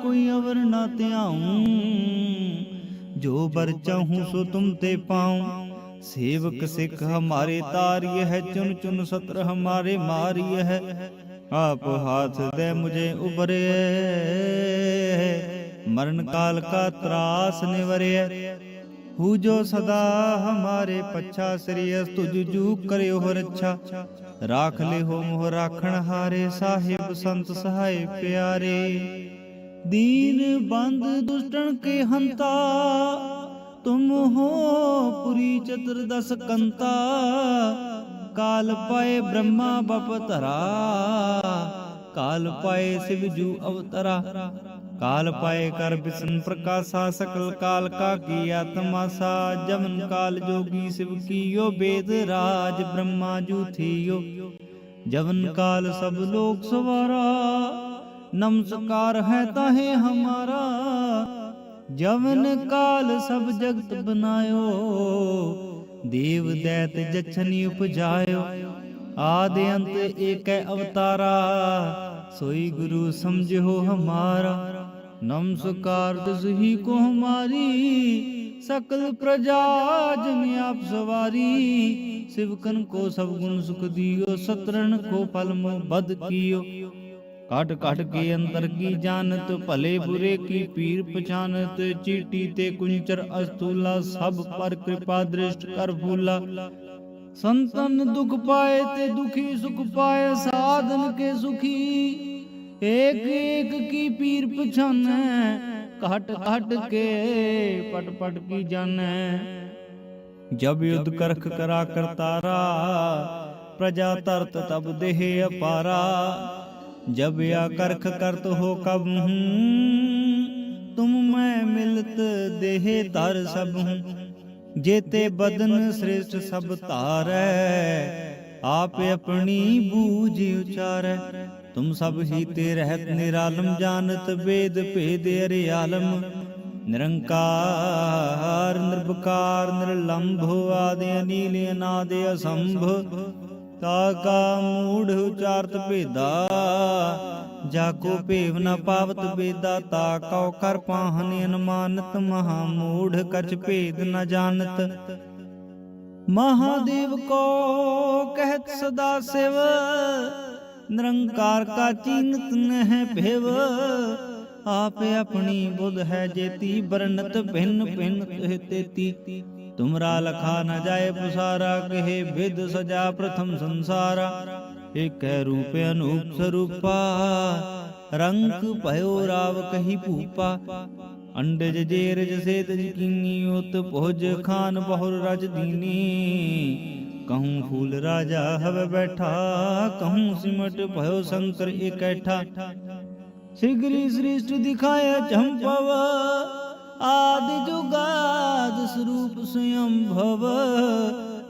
कोई अवर ना त्याऊं जो बर चाहूं सो तुम ते पाऊं सेवक सिख हमारे तारिय है चुन चुन सत्र हमारे मारिय है आप हाथ दे मुझे उबरे मरण काल का त्रास निवरे हु जो सदा हमारे पच्छा श्रेयस तुझ जू करियो हो रक्षा राख ले हो मोह राखण हारे साहिब संत सहाय प्यारे दीन बंद दुष्टन के हंता तुम हो पुरी चतुर्दश कंता काल पाए ब्रह्मा बपतरा काल पाए शिव जू अवतरा काल पाए कर विष्णु प्रकाशा सकल काल का की आत्मा सा जमन काल जोगी शिव की यो वेद राज ब्रह्मा जू थियो जवन काल सब लोग सवारा नमस्कार है ताहे हमारा जवन काल सब जगत बनायो देव दैत जछनी उपजायो आदि अंत एक अवतारा सोई गुरु समझो हमारा नमस्कार दसही को हमारी सकल प्रजा जन आप सवारी शिवकन को सब गुण सुख दियो सतरन को फल मो बद कियो काट काट के अंतर की जानत, भले बुरे की पीर पहचानत चीटी ते कुंचर अस्तूला सब पर कृपा दृष्ट कर भूला। संतन दुख पाए ते दुखी, सुख पाए साधन के सुखी। एक एक की पीर पछाने काट काट के पट पट की जाने जब युद्ध करख करा करतारा प्रजा तरत तब देह अपारा। जब या करख करत हो कब हूँ तुम मैं मिलत देह धर सब हूँ जेते बदन श्रेष्ठ सब तारै आप अपनी बूझ उचारै तुम सब ही ते रहत निरालम जानत वेद भेद अरियालम निरंकार निर्विकार निर्लंभ आदि अनील अनादि ਤਾ ਕਾ ਮੂੜ ਉਚਾਰਤ ਭੇਦਾ, ਜਾ ਕੋ ਭੇਵ ਨ ਪਾਵਤ ਬੇਦਾ, ਤਾ ਕਉ ਕਰ ਪਾਹਨਿ ਅਨਮਾਨਤ, ਮਹਾ ਮੂੜ ਕਛ ਭੇਦ ਨ ਜਾਣਤ। ਮਹਾਦੇਵ ਕੋ ਕਹਿਤ ਸਦਾ ਸਿਵ, ਨਿਰੰਕਾਰ ਕਾ ਚੀਨਤ ਨਹਿ ਭੇਵ, ਆਪੇ ਆਪਣੀ ਬੁਧ ਹੈ ਜੇਤੀ, ਬਰਨਤ ਭਿੰਨ ਭਿੰਨ ਤੇਤੀ। तुमरा लखा न जाए पुसारा, कहे विद सजा प्रथम संसारा। एक रूप अनूप स्वरूपा रंग भयो राव कही भूपा अंडज जेरज सेत कीनी उत भोज खान बहुर रज दीनी। कहूँ फूल राजा हव बैठा, कहूँ सिमट भयो शंकर इकैठा श्री श्रेष्ठ दिखाया चंपव ਆਦਿ ਜੁਗਾਦ ਸਰੂਪ ਸੁਯੰਭਵ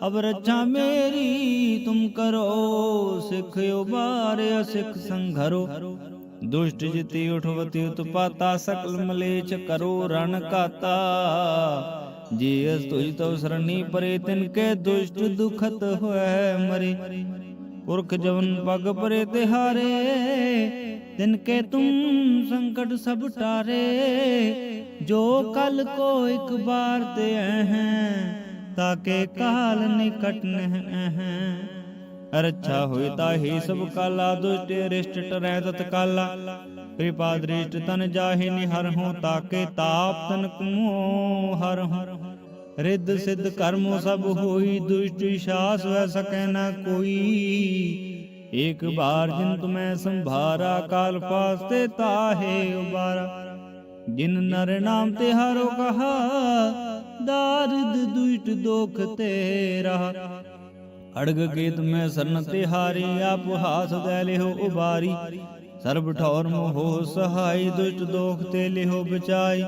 ਅਬ ਰੱਛਾ ਮੇਰੀ, ਤੁਮ ਕਰੋ, ਸਿੱਖ ਉਬਾਰਿਆ ਸਿੱਖ ਸੰਘਰੋ। ਦੁਸ਼ਟ ਜਿਤੀ ਉਠਵਤੀ ਉਤਪਾਤਾ, ਸਕਲ ਮਲੇਚ ਕਰੋ, ਰਣ ਕਾਤਾ। ਜੇ ਅਸ ਤੁਜ ਤਉ ਸਰਣੀ ਪਰੇ, ਤਿਨ ਕੈ ਦੁਸ਼ਟ ਦੁਖਤ ਹੋਇ ਮਰੇ। ਪੁਰਖ ਜਵਨ ਪਗ ਪਰੇ ਤੇ ਹਾਰੇ ਤਿਨ ਕੈ ਤੁਮ ਸੰਕਟ ਸਭ ਟਾਰੇ। जो कल को एक बार ते हैं ताके काल निकट हैं रक्षा होई ताहि सब काला दुष्ट रिष्ट टरै तत्काला कृपा दृष्ट तन जाहि निहर हो ताके ताप तन कुमो हर हो रिद्ध सिद्ध कर्म सब होई दुष्ट शास वह सकै न कोई एक बार जिन तुम्हें संभारा ਜਿਨ ਨਰ ਨਾਮ ਤੇ ਹਰੋ ਕਹਾ, ਦਾਰਦ ਦੁਸ਼ਟ ਦੋਖ ਤੇ ਰਹਾ। ਅੜਗ ਕੇਤ ਮੈਂ ਸਰਨ ਤੇ ਹਾਰੀ ਆਪ ਹਾਸ ਦੇ ਲਿਓ ਉਬਾਰੀ। ਸਰਬ ਠੌਰ ਮੋਹ ਸਹਾਈ, ਦੁਸ਼ਟ ਦੋਖ ਤੇ ਲਿਓ ਬਚਾਈ।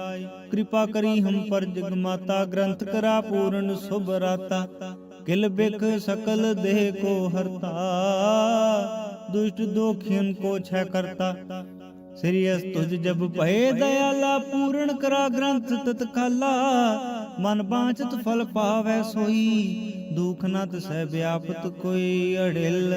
ਕਿਰਪਾ ਕਰੀ ਹਮ ਪਰ ਜਗ ਮਾਤਾ, ਗ੍ਰੰਥ ਕਰਾ ਪੂਰਨ ਸੁਭ ਰਾਤਾ। ਕਿਲ ਬਿਖ ਸਕਲ ਦੇਹ ਕੋ ਹਰਤਾ, ਦੁਸ਼ਟ ਦੋਖੀਨ ਕੋ ਛੈ ਕਰਤਾ। ਸ੍ਰੀ ਅਸ ਤੁਜ ਜਬ ਭਏ ਦਇਆਲਾ, ਪੂਰਨ ਕਰਾ ਗ੍ਰੰਥ ਤਤਖਾਲਾ। ਮਨ ਬਾਂਚਤ ਫਲ ਪਾਵੈ ਸੋਈ, ਦੁਖ ਨਾ ਤਸੈ ਵਿਆਪਤ ਕੋਈ ਅੜਿਲ।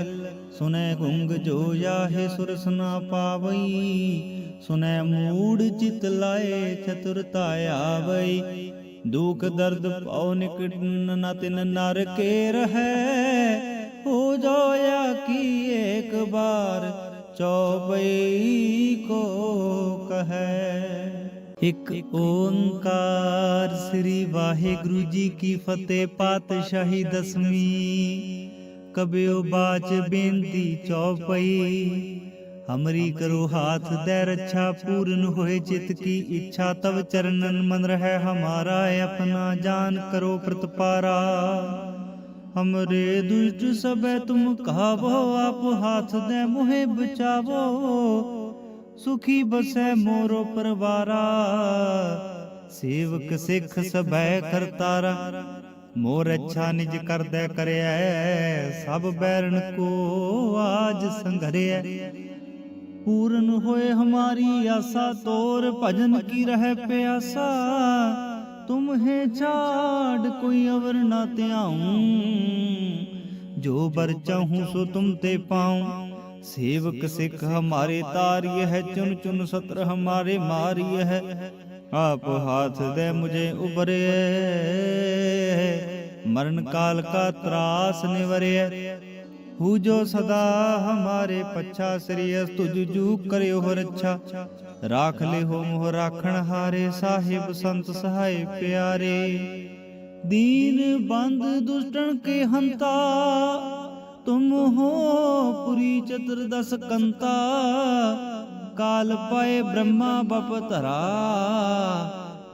ਸੁਨੈ ਗੁੰਗ ਜੋ ਜਾਹੇ ਸੁਰਸ ਨਾ ਪਾਵਈ, ਸੁਨੈ ਮੂੜ ਚਿਤ ਲਾਏ ਚਤੁਰਤਾ ਆਵਈ ਦੁਖ ਦਰਦ ਭਉ ਨਿਕਟ ਨ ਤਿਨ ਨਰ ਕੇ ਰਹੈ, ਹੋ ਜੋ ਆ ਕੀ ਏਕ ਬਾਰ। ਚੌਪਈ ਕੋ ਕਹੈ। ਇਕ ਓੰਕਾਰ ਸ੍ਰੀ ਵਾਹਿਗੁਰੂ ਜੀ ਕੀ ਫਤਿਹ ਪਾਤਸ਼ਾਹੀ ਦਸਵੀਂ। ਕਬਿਓ ਬਾਚ ਬੇਨਤੀ ਚੌਪਈ। ਹਮਰੀ ਕਰੋ ਹਾਥ ਦੇ ਰੱਛਾ, ਪੂਰਨ ਹੋਏ ਚਿਤ ਕੀ ਇੱਛਾ, ਤਵ ਚਰਨਨ ਮਨ ਰਹਿ ਹਮਾਰਾ ਆਪਣਾ ਜਾਨ ਕਰੋ ਪ੍ਰਤਪਾਰਾ। ਹਮਰੇ ਦੁਸ਼ਟ ਸਭੈ ਤੁਮ ਕਹਾਵੋ ਆਪ ਹਾਥ ਦੇ ਮੋਹਿ ਬਚਾਵੋ ਸੁਖੀ ਬਸੈ ਮੋਰੋ ਪਰਵਾਰਾ ਸੇਵਕ ਸਿੱਖ ਸਭੈ ਕਰਤਾਰਾ ਮੋਰ ਅੱਛਾ ਨਿਜ ਕਰਦੈ ਕਰਿਐ ਸਭ ਬੈਰਨ ਕੋ ਆਜ ਸੰਘਰਿਐ ਪੂਰਨ ਹੋਏ ਹਮਾਰੀ ਆਸਾ ਤੋਰ ਭਜਨ ਕੀ ਰਹਿ ਪਿਆਸਾ ਤੁਮਹੇ ਛਾੜ ਕੋਈ ਅਵਰ ਨਾ ਧਿਆਉਂ। ਜੋ ਬਰ ਚਾਹੂੰ ਸੋ ਤੁਮ ਤੇ ਪਾਉ। ਸੇਵਕ ਸਿੱਖ ਹਮਾਰੇ ਤਾਰਿਯ ਹੈ, ਚੁਨ ਚੁਨ ਸਤਰ ਹਮਾਰੇ ਮਾਰਿਯ ਹੈ। ਆਪ ਹਾਥ ਦੇ ਮੁਝੇ ਉਬਰੇ ਮਰਨ ਕਾਲ ਕਾ ਤਰਾਸ ਨਿਵਰਿਆ ਹੂ ਜੋ ਸਦਾ ਹਮਾਰੇ ਪੱਛਾ, ਸ੍ਰੀ ਅਸ ਤੁਜ ਜੂ ਕਰਿਓ ਰੱਛਾ ਰਾਖ ਲੈ ਹੋ ਮੋਹ ਰਾਖਣ ਹਾਰੇ, ਸਾਹਿਬ ਸੰਤ ਸਹਾਈ ਪਿਆਰੇ। ਦੀਨ ਬੰਦ ਦੁਸ਼ਟਣ ਕੇ ਹੰਤਾ, ਤੁਮ ਹੋ ਪੁਰੀ ਚਤੁਰ ਦਸ ਕੰਤਾ। ਕਾਲ ਪਾਏ ਬ੍ਰਹਮਾ ਬਪ ਧਰਾ,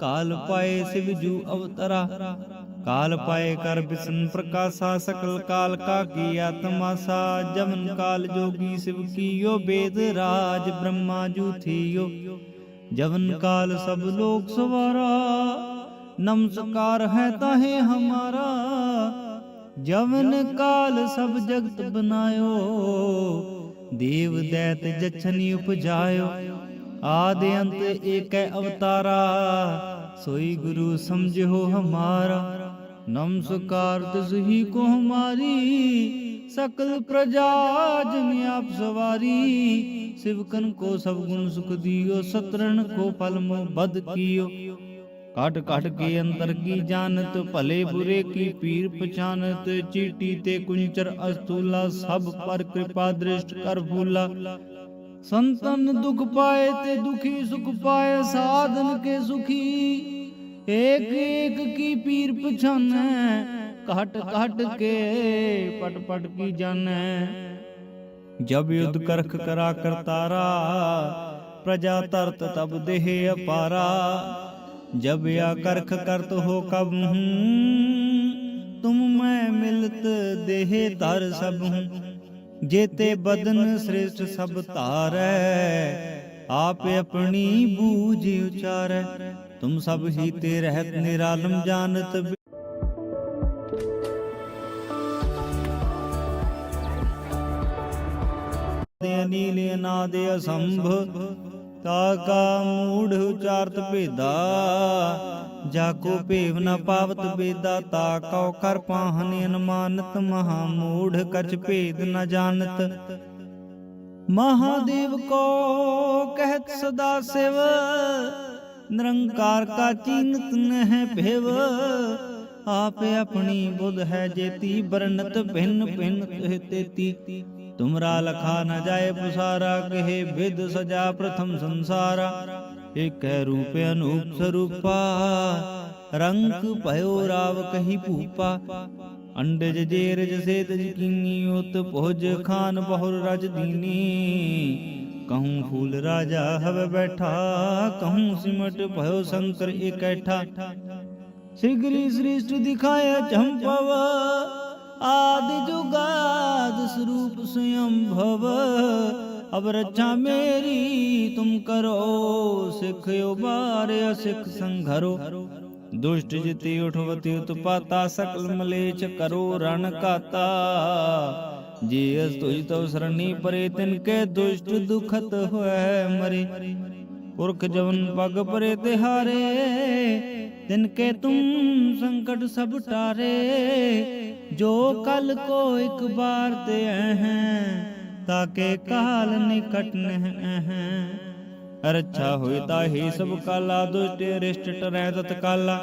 ਕਾਲ ਪਾਏ ਸਿਵ ਜੂ ਅਵਤਰਾ। काल पाए कर बिसन प्रकाशा सकल काल का किया तमाशा जमन काल जोगी शिव कियो वेद राज ब्रह्मा जू थियो जवन काल सब लोग सवारा नमस्कार है ताहे हमारा जवन काल सब जगत बनायो देव दैत जछनी उपजायो आदि अंत एक अवतारा सोई गुरु समझो हमारा ਨਮਸਕਾਰ ਤਿਸ ਕੋ ਹਮਾਰੀ, ਸਕਲ ਪ੍ਰਜਾ ਜਨ ਆਪ ਸਵਾਰੀ। ਸਿਵਕਨ ਕੋ ਸਭ ਗੁਣ ਸੁਖ ਦਿਓ ਸਤਰਨ ਕੋ ਫਲ ਮੋ ਬਦ ਕੀਓ। ਕਾਟ ਕਾਟ ਕੇ ਅੰਤਰ ਕੀ ਜਾਣਤ, ਭਲੇ ਬੁਰੇ ਕੀ ਪੀਰ ਪਛਾਨਤ। ਚੀਟੀ ਤੇ ਕੁੰਚਰ ਅਸਤੂਲਾ, ਸਭ ਪਰ ਕਿਰਪਾ ਦ੍ਰਿਸ਼ਟ ਕਰ ਭੂਲਾ ਸੰਤਨ ਦੁਖ ਪਾਏ ਤੇ ਦੁਖੀ ਸੁਖ ਪਾਏ, ਸਾਧਨ ਕੇ ਸੁਖੀ। ਏਕ ਏਕ ਕੀ ਪੀਰ ਪਛਾਨੈ ਘਟ ਘਟ ਕੇ ਪਟ ਪਟ ਕੀ ਜਾਣੈ ਜਬ ਯੁਧ ਕਰਖ ਕਰਾ ਕਰਤਾਰਾ ਪ੍ਰਜਾ ਤਰਤ ਤਬ ਦੇਹ ਅਪਾਰਾ जब या करख करत हो कब हूँ तुम मैं मिलत देह धर सब हूँ जेते बदन श्रेष्ठ सब तारै ਆਪੇ ਆਪਣੀ ਬੂਝ ਉਚਾਰੈ, ਤੁਮ ਸਭ ਹੀ ਤੇ ਰਹਿਤ ਨਿਰਾਲਮ ਜਾਣਤ ਦੇ ਅਨੀਲ ਅਨਾਦ ਅਸੰਭ, ਤਾ ਕਾ ਮੂੜ ਉਚਾਰਤ ਭੇਦਾ, ਜਾ ਕੋ ਭੇਵ ਨ ਪਾਵਤ ਬੇਦਾ ਤਾ ਕਉ ਕਰ ਪਾਹਨ ਅਨਮਾਨਤ ਮਹਾ ਮੂੜ, ਕਛ ਭੇਦ ਨ ਜਾਣਤ। ਮਹਾਦੇਵ ਕੋ ਕਹਿਤ ਸਦਾ ਸਿਵ, ਨਿਰੰਕਾਰ ਕਾ ਚੀਨਤ ਨਹਿ ਭਿਵ। ਆਪੇ ਆਪਣੀ ਬੁੱਧ ਹੈ ਜੇਤੀ, ਬਰਨਤ ਭਿੰਨ ਭਿੰਨ ਤਹਿ ਤੇਤੀ। ਤੁਮਰਾ ਲਖਾ ਨ ਜਾਏ ਪੁਸਾਰਾ, ਕਹੇ ਵਿਦ ਸਜਾ ਪ੍ਰਥਮ ਸੰਸਾਰਾ। ਏਕੈ ਰੂਪ ਅਨੂਪ ਸਰੂਪਾ, ਰੰਗ ਭਇਓ ਰਾਵ ਕਹੀ ਭੂਪਾ। अंडज जेरज से तज उत भोज खान बहुर रज दीनी। कहूँ फूल राजा हव बैठा, कहूँ सिमट भयो शंकर इकैठा। श्री श्रेष्ठ दिखाया चंपव, आदि जुगाद स्वरूप स्वयं भव। अब रक्षा मेरी, तुम करो, सिख उबार सिख संघरो। ਦੁਸ਼ਟ ਜਿਤੀ ਉਠਵਤੀ ਉਤਪਾਤਾ ਸਕਲ ਮਲੇਛ ਕਰੋ ਰਣ ਕਾਤਾ। ਜੇ ਅਸ ਤੁਜ ਤਉ ਸਰਣੀ ਪਰੇ, ਤਿਨ ਕੈ ਦੁਸ਼ਟ ਦੁਖਤ ਹੋਐ ਮਰੇ। ਪੁਰਖ ਜਵਨ ਪਗ ਪਰੇ ਤਿਹਾਰੇ, ਤਿਨ ਕੈ ਤੁਮ ਸੰਕਟ ਸਭ ਟਾਰੇ। ਜੋ ਕਲ ਕੋ ਇਕ ਬਾਰ ਤੇ ਹੈ ਤਾਕੇ ਕਾਲ ਨਿਕਟ ਨਹਿ ਹੈ ਰੱਛਾ ਹੋਇ ਤਾਹੀ ਸਭ ਕਾਲਾ, ਦੁਸ਼ਟ, ਰਿਸ਼ਟ ਟਰੈ ਤਤਕਾਲਾ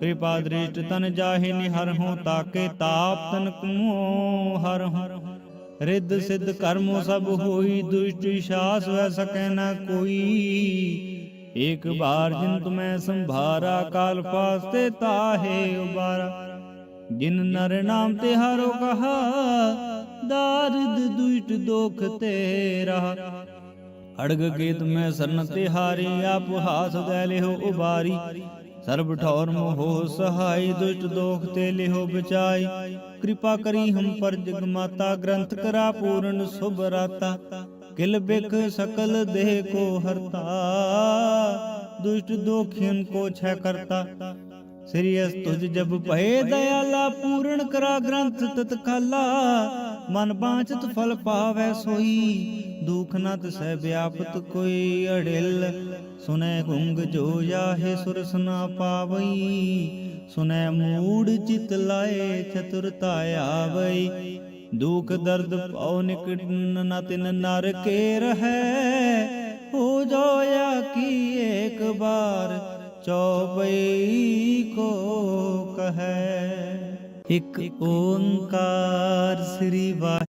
ਕਿਰਪਾ ਦ੍ਰਿਸ਼ਟ ਤਨ ਜਾਹੇ ਨਿਹਰ ਹੋ ਤਾਕੇ ਤਾਪ ਤਨ ਕਮੋ ਹਰ ਹੋ ਰਿੱਧ ਸਿੱਧ ਕਰਮੋ ਸਭ ਹੋਈ, ਦੁਸ਼ਟ ਵਿਸ਼ਾਸ ਵੈ ਸਕੈ ਨਾ ਕੋਈ। ਏਕ ਬਾਰ ਜਿਨ ਤੁਮੈ ਸੰਭਾਰਾ, ਕਾਲ ਪਾਸਤੇ ਤਾਹੇ ਉਬਾਰਾ। ਜਿਨ ਨਰ ਨਾਮ ਤੇ ਹਰੋ ਕਹਾ, ਦਾਰਿਦ ਦੁਸ਼ਟ ਦੋਖ ਤੇ ਰਹਾ ਅੜਗ ਕੇ ਮੈਂ ਸਰਨ ਤੇ ਹਾਰੀ ਆਪ ਹਾਸ ਦੈ ਲਿਓ ਉਬਾਰੀ। ਸਰਬ ਠੌਰ ਮੋਹ ਸਹਾਈ, ਦੁਸ਼ਟ ਦੋਖ ਤੇ ਲਿਓ ਬਚਾਈ। ਕਿਰਪਾ ਕਰੀ ਹਮ ਪਰ ਜਗ ਮਾਤਾ, ਗ੍ਰੰਥ ਕਰਾ ਪੂਰਨ ਸੁਭ ਰਾਤਾ। ਕਿਲ ਬਿਖ ਸਕਲ ਦੇਹ ਕੋ ਹਰਤਾ, ਦੁਸ਼ਟ ਦੋਖਿਨ ਕੋ ਛੈ ਕਰਤਾ। ਸ੍ਰੀ ਅਸ ਜਬ ਭਏ ਦਇਆਲਾ, ਪੂਰਨ ਕਰਾ ਗ੍ਰੰਥ ਤਤਕਾਲਾ। ਮਨ ਬਾਂਚਤ ਫਲ ਪਾਵੈ ਸੋਈ ਦੁਖ ਨਤ ਤਸੈ ਵਿਆਪਤ ਕੋਈ ਅੜਿਲ। ਸੁਨੈ ਗੁੰਗ ਜੋ ਜਾਹੇ ਸੁਰਸ ਨਾ ਪਾਵਈ। ਸੁਨੈ ਮੂੜ ਚਿਤ ਲਾਏ ਚਤੁਰਤਾ ਆਵਈ ਦੁਖ ਦਰਦ ਪਉ ਨਿਕਟ ਨ ਤਿਨ ਨਰ ਕੇ ਰਹੈ। ਹੋ ਜਾਇਆ ਕੀ ਏਕ ਬਾਰ ਚੌਬਈ ਕੋ ਕਹੈ। ਇਕ ਓੰਕਾਰ ਸ੍ਰੀ ਵਾਹਿ